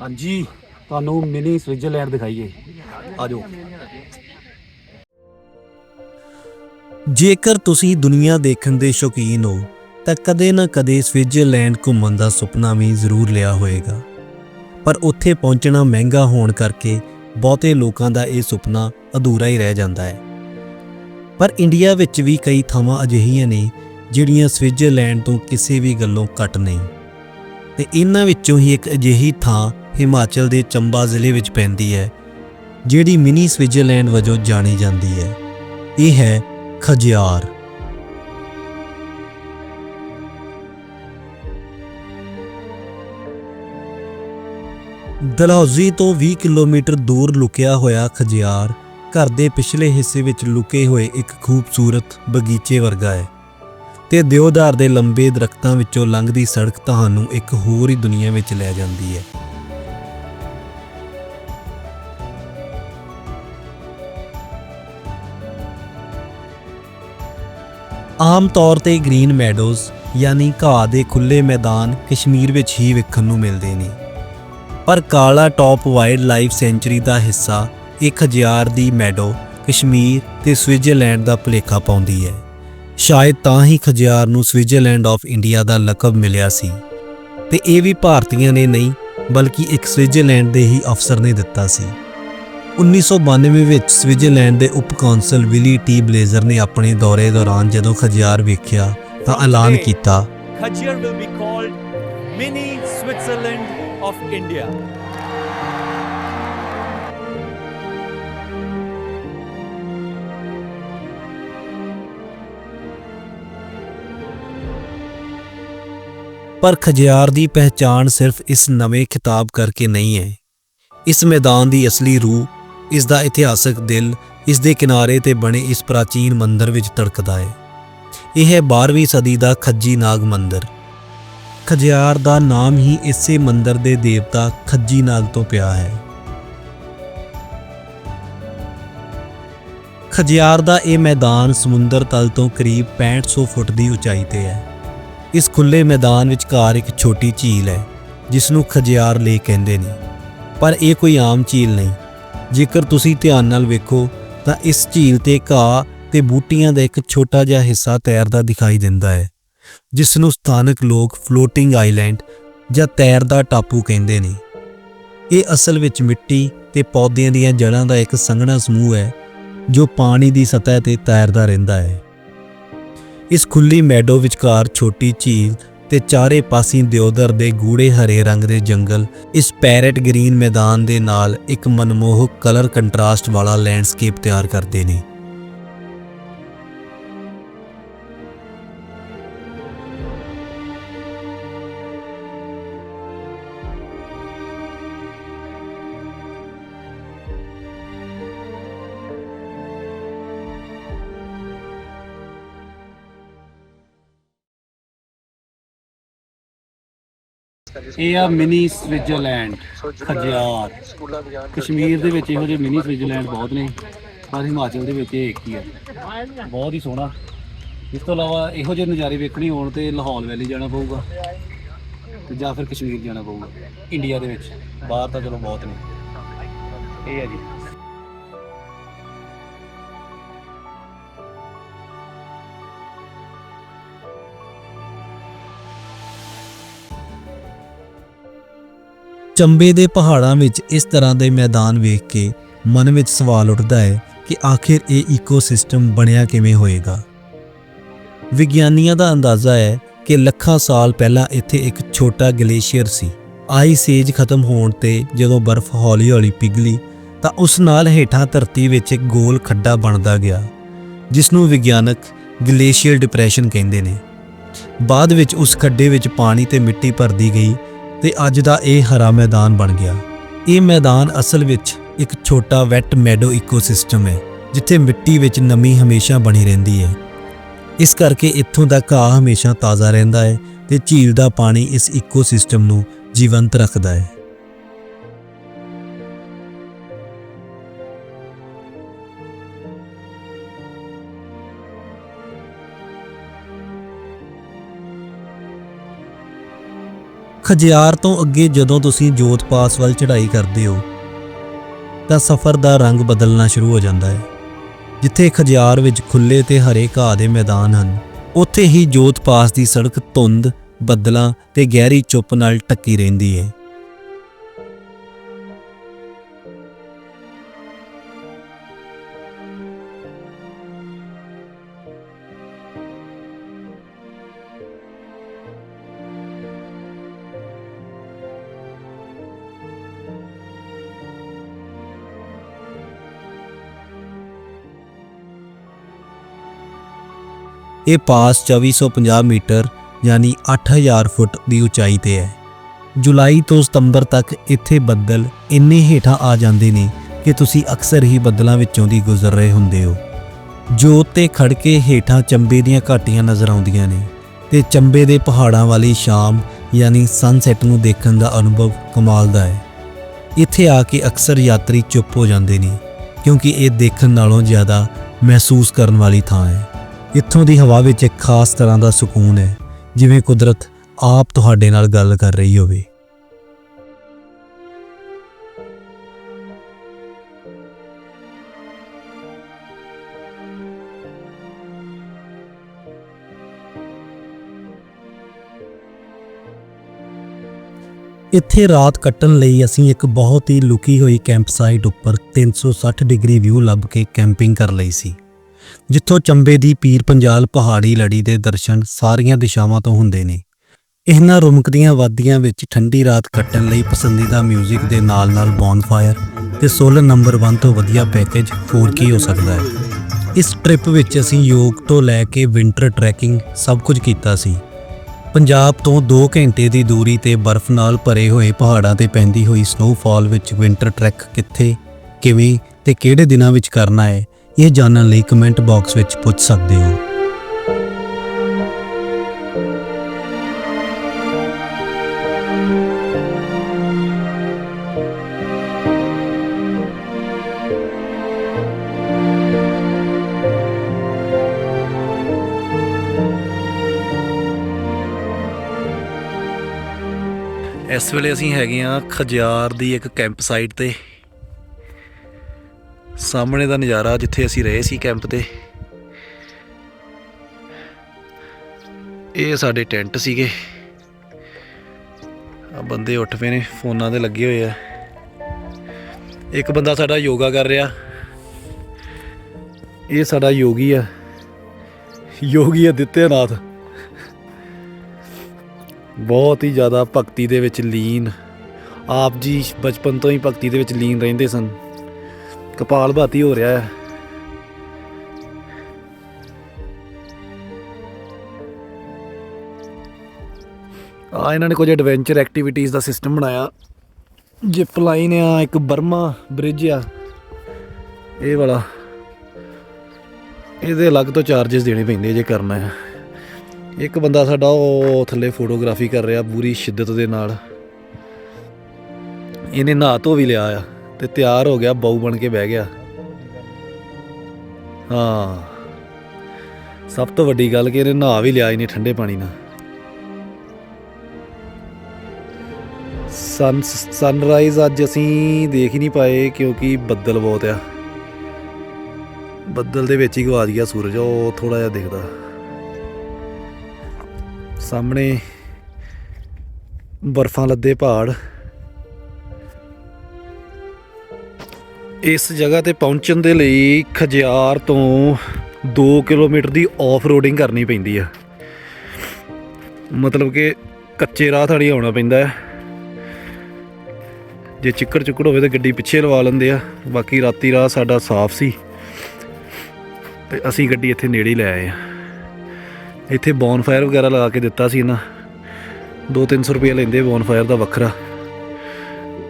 ਹਾਂਜੀ, ਤੁਹਾਨੂੰ mini Switzerland ਦਿਖਾਈਏ। ਆਜੋ ਜੇਕਰ ਤੁਸੀਂ ਦੁਨੀਆ ਦੇਖਣ ਦੇ ਸ਼ੌਕੀਨ ਹੋ, ਤਾਂ ਕਦੇ ਨਾ ਕਦੇ ਸਵਿਟਜ਼ਰਲੈਂਡ ਘੁੰਮਣ ਦਾ ਸੁਪਨਾ ਵੀ ਜ਼ਰੂਰ ਲਿਆ ਹੋਵੇਗਾ। ਪਰ ਉੱਥੇ ਪਹੁੰਚਣਾ ਮਹਿੰਗਾ ਹੋਣ ਕਰਕੇ ਬਹੁਤੇ ਲੋਕਾਂ ਦਾ ਇਹ ਸੁਪਨਾ ਅਧੂਰਾ ਹੀ ਰਹਿ ਜਾਂਦਾ ਹੈ। ਪਰ ਇੰਡੀਆ ਵਿੱਚ ਵੀ ਕਈ ਥਾਵਾਂ ਅਜਿਹੀਆਂ ਨੇ ਜਿਹੜੀਆਂ ਸਵਿਟਜ਼ਰਲੈਂਡ ਤੋਂ ਕਿਸੇ ਵੀ ਗੱਲੋਂ ਘੱਟ ਨਹੀਂ। ਤੇ ਇਹਨਾਂ ਵਿੱਚੋਂ ਹੀ ਇੱਕ ਅਜਿਹੀ ਥਾਂ ਹਿਮਾਚਲ ਦੇ ਚੰਬਾ ਜ਼ਿਲ੍ਹੇ ਵਿੱਚ ਪੈਂਦੀ ਹੈ, ਜਿਹੜੀ ਮਿਨੀ ਸਵਿਟਜ਼ਰਲੈਂਡ ਵਜੋਂ ਜਾਣੀ ਜਾਂਦੀ ਹੈ। ਇਹ ਹੈ ਖਜਿਆਰ। ਦਲਹੌਜ਼ੀ ਤੋਂ 20 ਕਿਲੋਮੀਟਰ ਦੂਰ ਲੁਕਿਆ ਹੋਇਆ ਖਜਿਆਰ ਘਰ ਦੇ ਪਿਛਲੇ ਹਿੱਸੇ ਵਿੱਚ ਲੁਕੇ ਹੋਏ ਇੱਕ ਖੂਬਸੂਰਤ ਬਗੀਚੇ ਵਰਗਾ ਹੈ ਤੇ ਦਿਓਦਾਰ ਦੇ ਲੰਬੇ ਦਰਖਤਾਂ ਵਿੱਚੋਂ ਲੰਘਦੀ ਸੜਕ ਤੁਹਾਨੂੰ ਇੱਕ ਹੋਰ ਹੀ ਦੁਨੀਆ ਵਿੱਚ ਲੈ ਜਾਂਦੀ ਹੈ। ਆਮ ਤੌਰ ਤੇ ਗ੍ਰੀਨ ਮੈਡੋਜ਼, ਯਾਨੀ ਘਾਹ ਦੇ ਖੁੱਲੇ ਮੈਦਾਨ, ਕਸ਼ਮੀਰ ਵਿੱਚ ਹੀ ਵੇਖਣ ਨੂੰ ਮਿਲਦੇ ਨੇ। ਪਰ Kalatop wildlife sanctuary ਦਾ ਹਿੱਸਾ ਇਹ ਖਜਿਆਰ ਦੀ ਮੈਡੋ, ਕਸ਼ਮੀਰ ਤੇ ਸਵਿਟਜ਼ਰਲੈਂਡ ਦਾ ਭੁਲੇਖਾ ਪਾਉਂਦੀ ਹੈ। ਸ਼ਾਇਦ ਤਾਂ ਹੀ ਖਜਿਆਰ ਨੂੰ ਸਵਿਟਜ਼ਰਲੈਂਡ ਆਫ ਇੰਡੀਆ ਦਾ ਲਕਬ ਮਿਲਿਆ ਸੀ। ਤੇ ਇਹ ਵੀ ਭਾਰਤੀਆਂ ਨੇ ਨਹੀਂ, ਬਲਕਿ ਇੱਕ ਸਵਿਟਜ਼ਰਲੈਂਡ ਦੇ ਹੀ ਅਫਸਰ ਨੇ ਦਿੱਤਾ ਸੀ। 1992 ਵਿੱਚ ਸਵਿਟਜ਼ਰਲੈਂਡ ਦੇ ਉਪ ਕੌਂਸਲ ਵਿਲੀ ਟੀ ਬਲੇਜ਼ਰ ਨੇ ਆਪਣੇ ਦੌਰੇ ਦੌਰਾਨ ਜਦੋਂ ਖਜਿਆਰ ਵੇਖਿਆ ਤਾਂ ਐਲਾਨ ਕੀਤਾ Khajiar will be called Mini Switzerland of India. ਪਰ ਖਜਿਆਰ ਦੀ ਪਹਿਚਾਣ ਸਿਰਫ ਇਸ ਨਵੇਂ ਖਿਤਾਬ ਕਰਕੇ ਨਹੀਂ ਹੈ ਇਸ ਮੈਦਾਨ ਦੀ ਅਸਲੀ ਰੂਹ ਇਸ ਦਾ ਇਤਿਹਾਸਕ ਦਿਲ ਇਸ ਦੇ ਕਿਨਾਰੇ ਤੇ ਬਣੇ ਇਸ ਪ੍ਰਾਚੀਨ ਮੰਦਿਰ ਵਿੱਚ ਤੜਕਦਾ ਹੈ ਇਹ ਹੈ 12ਵੀਂ ਸਦੀ ਦਾ ਖੱਜੀ ਨਾਗ ਮੰਦਿਰ। ਖਜਿਆਰ ਦਾ ਨਾਮ ਹੀ ਇਸੇ ਮੰਦਿਰ ਦੇ ਦੇਵਤਾ ਖੱਜੀ ਨਾਗ ਤੋਂ ਪਿਆ ਹੈ। ਖਜਿਆਰ ਦਾ ਇਹ ਮੈਦਾਨ ਸਮੁੰਦਰ ਤਲ ਤੋਂ ਕਰੀਬ 6500 ਫੁੱਟ ਦੀ ਉਚਾਈ ਤੇ ਹੈ। ਇਸ ਖੁੱਲੇ ਮੈਦਾਨ ਵਿਚਕਾਰ ਇੱਕ ਛੋਟੀ ਝੀਲ ਹੈ ਜਿਸ ਨੂੰ ਖਜਿਆਰ ਲੇ ਕਹਿੰਦੇ ਨੇ। ਪਰ ਇਹ ਕੋਈ ਆਮ ਝੀਲ ਨਹੀਂ। ਜੇਕਰ ਤੁਸੀਂ ਧਿਆਨ ਨਾਲ ਵੇਖੋ, ਤਾਂ ਇਸ ਝੀਲ ਤੇ ਘਾਹ ਤੇ ਬੂਟੀਆਂ ਦਾ ਇੱਕ ਛੋਟਾ ਜਿਹਾ ਹਿੱਸਾ ਤੈਰਦਾ ਦਿਖਾਈ ਦਿੰਦਾ ਹੈ, ਜਿਸ ਨੂੰ ਸਥਾਨਕ ਲੋਕ ਫਲੋਟਿੰਗ ਆਈਲੈਂਡ ਜਾਂ ਤੈਰਦਾ ਟਾਪੂ ਕਹਿੰਦੇ ਨੇ। ਇਹ ਅਸਲ ਵਿੱਚ ਮਿੱਟੀ ਤੇ ਪੌਦਿਆਂ ਦੀਆਂ ਜੜ੍ਹਾਂ ਦਾ ਇੱਕ ਸੰਘਣਾ ਸਮੂਹ ਹੈ, ਜੋ ਪਾਣੀ ਦੀ ਸਤਹ ਤੇ ਤੈਰਦਾ ਰਹਿੰਦਾ ਹੈ। ਇਸ ਖੁੱਲੀ ਮੈਡੋ ਵਿਚਕਾਰ ਛੋਟੀ ਝੀਲ ਤੇ ਚਾਰੇ ਪਾਸੇ ਦਿਓਦਰ ਦੇ ਗੂੜੇ ਹਰੇ ਰੰਗ ਦੇ ਜੰਗਲ, ਇਸ ਪੈਰਟ ਗ੍ਰੀਨ ਮੈਦਾਨ ਦੇ ਨਾਲ ਇੱਕ ਮਨਮੋਹਕ ਕਲਰ ਕੰਟਰਾਸਟ ਵਾਲਾ ਲੈਂਡਸਕੇਪ ਤਿਆਰ ਕਰਦੇ ਨੇ। ਇਹ ਆ ਮਿਨੀ ਸਵਿਟਜ਼ਰਲੈਂਡ ਖਜਿਆਰ ਕਸ਼ਮੀਰ ਦੇ ਵਿੱਚ ਇਹੋ ਜਿਹੇ ਮਿਨੀ ਸਵਿਟਜ਼ਰਲੈਂਡ ਬਹੁਤ ਨੇ, ਪਰ ਹਿਮਾਚਲ ਦੇ ਵਿੱਚ ਇਹ ਇੱਕ ਹੀ ਹੈ ਬਹੁਤ ਹੀ ਸੋਹਣਾ। ਇਸ ਤੋਂ ਇਲਾਵਾ ਇਹੋ ਜਿਹੇ ਨਜ਼ਾਰੇ ਵੇਖਣੇ ਹੋਣ ਤੇ ਲਾਹੌਰ ਵੈਲੀ ਜਾਣਾ ਪਊਗਾ ਤੇ ਜਾਂ ਫਿਰ ਕਸ਼ਮੀਰ ਜਾਣਾ ਪਊਗਾ। ਇੰਡੀਆ ਦੇ ਵਿੱਚ, ਬਾਹਰ ਤਾਂ ਚਲੋ ਬਹੁਤ ਨੇ। ਇਹ ਹੈ ਜੀ। ਚੰਬੇ ਦੇ ਪਹਾੜਾਂ ਵਿੱਚ ਇਸ ਤਰ੍ਹਾਂ ਦੇ ਮੈਦਾਨ ਵੇਖ ਕੇ ਮਨ ਵਿੱਚ ਸਵਾਲ ਉੱਠਦਾ ਹੈ ਕਿ ਆਖਿਰ ਇਹ ਇਕੋਸਿਸਟਮ ਬਣਿਆ ਕਿਵੇਂ ਹੋਏਗਾ। ਵਿਗਿਆਨੀਆਂ ਦਾ ਅੰਦਾਜ਼ਾ ਹੈ ਕਿ ਲੱਖਾਂ ਸਾਲ ਪਹਿਲਾਂ ਇੱਥੇ ਇੱਕ ਛੋਟਾ ਗਲੇਸ਼ੀਅਰ ਸੀ। ਆਈਸ ਏਜ ਖਤਮ ਹੋਣ ਤੇ ਜਦੋਂ ਬਰਫ਼ ਹੌਲੀ-ਹੌਲੀ ਪਿਘਲੀ, ਤਾਂ ਉਸ ਨਾਲ ਹੇਠਾਂ ਧਰਤੀ ਵਿੱਚ ਇੱਕ ਗੋਲ ਖੱਡਾ ਬਣਦਾ ਗਿਆ ਜਿਸ ਨੂੰ ਵਿਗਿਆਨਕ ਗਲੇਸ਼ੀਅਰ ਡਿਪਰੈਸ਼ਨ ਕਹਿੰਦੇ ਨੇ। ਬਾਅਦ ਵਿੱਚ ਉਸ ਖੱਡੇ ਵਿੱਚ ਪਾਣੀ ਤੇ ਮਿੱਟੀ ਭਰਦੀ ਗਈ ਤੇ ਅੱਜ ਦਾ ਇਹ ਹਰਾ ਮੈਦਾਨ ਬਣ ਗਿਆ। ਇਹ ਮੈਦਾਨ ਅਸਲ ਵਿੱਚ ਇੱਕ ਛੋਟਾ ਵੈਟ ਮੈਡੋ ਇਕੋਸਿਸਟਮ ਹੈ, ਜਿੱਥੇ ਮਿੱਟੀ ਵਿੱਚ ਨਮੀ ਹਮੇਸ਼ਾ ਬਣੀ ਰਹਿੰਦੀ ਹੈ। ਇਸ ਕਰਕੇ ਇੱਥੋਂ ਦਾ ਘਾਹ ਹਮੇਸ਼ਾ ਤਾਜ਼ਾ ਰਹਿੰਦਾ ਹੈ ਤੇ ਝੀਲ ਦਾ ਪਾਣੀ ਇਸ ਇਕੋਸਿਸਟਮ ਨੂੰ ਜੀਵੰਤ ਰੱਖਦਾ ਹੈ। ਖਜਿਆਰ ਤੋਂ ਅੱਗੇ ਜਦੋਂ ਤੁਸੀਂ ਜੋਤ ਪਾਸ ਵੱਲ ਚੜ੍ਹਾਈ ਕਰਦੇ ਹੋ, ਤਾਂ ਸਫ਼ਰ ਦਾ ਰੰਗ ਬਦਲਣਾ ਸ਼ੁਰੂ ਹੋ ਜਾਂਦਾ ਹੈ। ਜਿੱਥੇ ਖਜਿਆਰ ਵਿੱਚ ਖੁੱਲੇ ਤੇ ਹਰੇ ਘਾਹ ਦੇ ਮੈਦਾਨ ਹਨ, ਉੱਥੇ ਹੀ ਜੋਤ ਪਾਸ ਦੀ ਸੜਕ ਧੁੰਦ, ਬੱਦਲਾਂ ਤੇ ਗਹਿਰੀ ਚੁੱਪ ਨਾਲ ਟੱਕੀ ਰਹਿੰਦੀ ਹੈ। ਇਹ ਪਾਸ 2450 ਮੀਟਰ, ਯਾਨੀ 8000 ਫੁੱਟ ਦੀ ਉਚਾਈ ਤੇ ਹੈ। ਜੁਲਾਈ ਤੋਂ ਸਤੰਬਰ ਤੱਕ ਇੱਥੇ ਬੱਦਲ ਇੰਨੇ ਹੇਠਾਂ ਆ ਜਾਂਦੇ ਨੇ ਕਿ ਤੁਸੀਂ ਅਕਸਰ ਹੀ ਬੱਦਲਾਂ ਵਿੱਚੋਂ ਦੀ ਗੁਜ਼ਰ ਰਹੇ ਹੁੰਦੇ ਹੋ। ਜੋਤ ਤੇ ਖੜ ਕੇ ਹੇਠਾਂ ਚੰਬੇ ਦੀਆਂ ਘਾਟੀਆਂ ਨਜ਼ਰ ਆਉਂਦੀਆਂ ਨੇ ਤੇ ਚੰਬੇ ਦੇ ਪਹਾੜਾਂ ਵਾਲੀ ਸ਼ਾਮ, ਯਾਨੀ ਸਨਸੈਟ ਨੂੰ ਦੇਖਣ ਦਾ ਅਨੁਭਵ ਕਮਾਲ ਦਾ ਹੈ। ਇੱਥੇ ਆ ਕੇ ਅਕਸਰ ਯਾਤਰੀ ਚੁੱਪ ਹੋ ਜਾਂਦੇ ਨੇ ਕਿਉਂਕਿ ਇਹ ਦੇਖਣ ਨਾਲੋਂ ਜ਼ਿਆਦਾ ਮਹਿਸੂਸ ਕਰਨ ਵਾਲੀ ਥਾਂ ਹੈ। ਇੱਥੋਂ ਦੀ ਹਵਾ ਵਿੱਚ ਇੱਕ ਖਾਸ ਤਰ੍ਹਾਂ ਦਾ ਸਕੂਨ ਹੈ, ਜਿਵੇਂ ਕੁਦਰਤ ਆਪ ਤੁਹਾਡੇ ਨਾਲ ਗੱਲ ਕਰ ਰਹੀ ਹੋਵੇ। ਇੱਥੇ ਰਾਤ ਕੱਟਣ ਲਈ ਅਸੀਂ ਇੱਕ ਬਹੁਤ ਹੀ ਲੁਕੀ ਹੋਈ ਕੈਂਪ ਸਾਈਟ ਉੱਪਰ 360 ਡਿਗਰੀ ਵਿਊ ਲੱਭ ਕੇ ਕੈਂਪਿੰਗ ਕਰ ਲਈ ਸੀ। ਜਿੱਥੋਂ ਚੰਬੇ ਦੀ ਪੀਰ ਪੰਜਾਲ ਪਹਾੜੀ ਲੜੀ ਦੇ ਦਰਸ਼ਨ ਸਾਰੀਆਂ ਦਿਸ਼ਾਵਾਂ ਤੋਂ ਹੁੰਦੇ ਨੇ। ਇਹਨਾਂ ਰੁਮਕਦੀਆਂ ਵਾਦੀਆਂ ਵਿੱਚ ਠੰਡੀ ਰਾਤ ਕੱਟਣ ਲਈ ਪਸੰਦੀਦਾ 뮤직 ਦੇ ਨਾਲ-ਨਾਲ ਬੌਨਫਾਇਰ ਤੇ ਸੋਲਰ ਨੰਬਰ 1 ਤੋਂ ਵਧੀਆ ਪੈਕੇਜ 4K ਹੋ ਸਕਦਾ ਹੈ। ਇਸ ਟ੍ਰਿਪ ਵਿੱਚ ਅਸੀਂ ਯੋਗ ਤੋਂ ਲੈ ਕੇ ਵਿੰਟਰ ਟਰੈਕਿੰਗ ਸਭ ਕੁਝ ਕੀਤਾ ਸੀ। ਪੰਜਾਬ ਤੋਂ 2 ਘੰਟੇ ਦੀ ਦੂਰੀ ਤੇ ਬਰਫ਼ ਨਾਲ ਭਰੇ ਹੋਏ ਪਹਾੜਾਂ ਤੇ ਪੈਂਦੀ ਹੋਈ ਸਨੋਫਾਲ ਵਿੱਚ ਵਿੰਟਰ ਟਰੈਕ ਕਿੱਥੇ, ਕਿਵੇਂ ਤੇ ਕਿਹੜੇ ਦਿਨਾਂ ਵਿੱਚ ਕਰਨਾ ਹੈ ਇਹ ਜਾਣਨ ਲਈ ਕਮੈਂਟ ਬਾਕਸ ਵਿੱਚ ਪੁੱਛ ਸਕਦੇ ਹੋ। ਇਸ ਵੇਲੇ ਅਸੀਂ ਹੈਗੇ ਆ ਖਜਿਆਰ ਦੀ ਇੱਕ ਕੈਂਪ ਸਾਈਟ ਤੇ। ਸਾਹਮਣੇ ਦਾ ਨਜ਼ਾਰਾ ਜਿੱਥੇ ਅਸੀਂ ਰਹੇ ਸੀ ਕੈਂਪ ਤੇ, ਇਹ ਸਾਡੇ ਟੈਂਟ ਸੀਗੇ। ਆ ਬੰਦੇ ਉੱਠ ਪਏ ਨੇ, ਫੋਨਾਂ ਤੇ ਲੱਗੇ ਹੋਏ ਆ। ਇੱਕ ਬੰਦਾ ਸਾਡਾ ਯੋਗਾ ਕਰ ਰਿਹਾ। ਇਹ ਸਾਡਾ ਯੋਗੀ ਆ। ਯੋਗੀ ਆਦਿੱਤਿਆਨਾਥ ਬਹੁਤ ਹੀ ਜ਼ਿਆਦਾ ਭਗਤੀ ਦੇ ਵਿੱਚ ਲੀਨ। ਆਪ ਜੀ ਬਚਪਨ ਤੋਂ ਹੀ ਭਗਤੀ ਦੇ ਵਿੱਚ ਲੀਨ ਰਹਿੰਦੇ ਸਨ। ਕਪਾਲ ਭਾਤੀ ਹੋ ਰਿਹਾ ਹੈ। ਆ, ਇਹਨਾਂ ਨੇ ਕੁਝ ਐਡਵੈਂਚਰ ਐਕਟੀਵਿਟੀਜ਼ ਦਾ ਸਿਸਟਮ ਬਣਾਇਆ। ਜਿਪ ਲਾਈਨ ਆ ਇੱਕ ਬਰਮਾ ਬ੍ਰਿਜ ਆ, ਇਹ ਵਾਲਾ, ਇਹਦੇ ਅਲੱਗ ਤੋਂ ਚਾਰजेस ਦੇਣੇ ਪੈਂਦੇ ਜੇ ਕਰਨਾ ਹੈ। ਇੱਕ ਬੰਦਾ ਸਾਡਾ ਉਹ ਥੱਲੇ ਫੋਟੋਗ੍ਰਾਫੀ ਕਰ ਰਿਹਾ ਪੂਰੀ ਸ਼ਿੱਦਤ ਦੇ ਨਾਲ। ਇਹਨੇ ਨਹਾ ਧੋ ਵੀ ਲਿਆ ਆ। ਤੇ ਤਿਆਰ ਹੋ ਗਿਆ, ਬਾਊ ਬਣ ਕੇ ਬਹਿ ਗਿਆ। ਹਾਂ। ਸਭ ਤੋਂ ਵੱਡੀ ਗੱਲ ਕਿ ਇਹਨੇ ਨਹਾ ਵੀ ਲਿਆ ਇਹਨੇ ਠੰਡੇ ਪਾਣੀ ਨਾਲ। ਸਨ ਸਨਰਾਈਜ਼ ਅੱਜ ਅਸੀਂ ਦੇਖ ਹੀ ਨਹੀਂ ਪਾਏ ਕਿਉਂਕਿ ਬੱਦਲ ਬਹੁਤ ਆ। ਬੱਦਲ ਦੇ ਵਿੱਚ ਹੀ ਗਵਾ ਗਿਆ ਸੂਰਜ, ਉਹ ਥੋੜਾ ਜਿਹਾ ਦਿਖਦਾ। ਸਾਹਮਣੇ ਬਰਫਾਂ ਲੱਦੇ ਪਹਾੜ। ਇਸ ਜਗ੍ਹਾ ਤੇ ਪਹੁੰਚਣ ਦੇ ਲਈ ਖਜਿਆਰ ਤੋਂ 2 ਕਿਲੋਮੀਟਰ ਦੀ ਆਫ ਰੋਡਿੰਗ ਕਰਨੀ ਪੈਂਦੀ ਆ। ਮਤਲਬ ਕਿ ਕੱਚੇ ਰਾਹ ਥੜੀ ਆਉਣਾ ਪੈਂਦਾ ਹੈ। ਜੇ ਚਿੱਕੜ ਚੁੱਕੜ ਹੋਵੇ ਤਾਂ ਗੱਡੀ ਪਿੱਛੇ ਲਵਾ ਲੈਂਦੇ ਆ। ਬਾਕੀ ਰਾਤੀ ਰਾਹ ਸਾਡਾ ਸਾਫ਼ ਸੀ। ਤੇ ਅਸੀਂ ਗੱਡੀ ਇੱਥੇ ਨੇੜੇ ਹੀ ਲੈ ਆਏ ਆ। ਇੱਥੇ ਬੌਨਫਾਇਰ ਵਗੈਰਾ ਲਗਾ ਕੇ ਦਿੱਤਾ ਸੀ ਇਹਨਾਂ। 2-300 ਰੁਪਏ ਲੈਂਦੇ ਬੌਨਫਾਇਰ ਦਾ ਵੱਖਰਾ।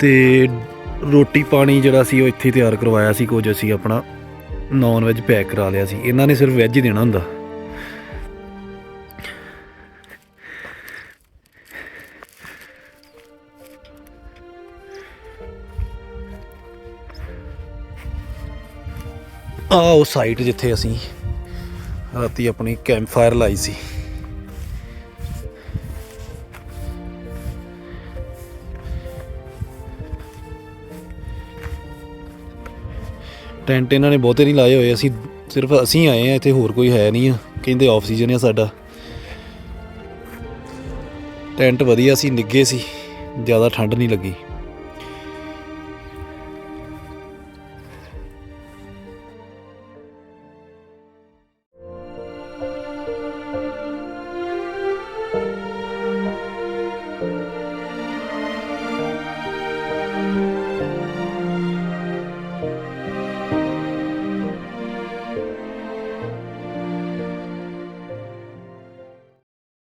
ਤੇ ਰੋਟੀ ਪਾਣੀ ਜਿਹੜਾ ਸੀ ਉਹ ਇੱਥੇ ਤਿਆਰ ਕਰਵਾਇਆ ਸੀ, ਕੁਝ ਅਸੀਂ ਆਪਣਾ ਨਾਨ ਵੈਜ ਪੈਕ ਕਰਾ ਲਿਆ ਸੀ। ਇਹਨਾਂ ਨੇ ਸਿਰਫ ਵੈਜ ਹੀ ਦੇਣਾ ਹੁੰਦਾ। ਆ ਉਹ ਸਾਈਟ ਜਿੱਥੇ ਅਸੀਂ ਰਾਤੀ ਆਪਣੀ ਕੈਂਪ ਫਾਇਰ ਲਾਈ ਸੀ। ਟੈਂਟ ਇਹਨਾਂ ਨੇ ਬਹੁਤੇ ਨਹੀਂ ਲਾਏ ਹੋਏ, ਅਸੀਂ ਸਿਰਫ ਅਸੀਂ ਆਏ ਆ ਇੱਥੇ ਹੋਰ ਕੋਈ ਹੈ ਨਹੀਂ ਆ। ਕਹਿੰਦੇ ਆਫ ਸੀਜ਼ਨ ਆ ਸਾਡਾ। ਟੈਂਟ ਵਧੀਆ ਸੀ ਨਿੱਗੇ ਸੀ, ਜ਼ਿਆਦਾ ਠੰਡ ਨਹੀਂ ਲੱਗੀ।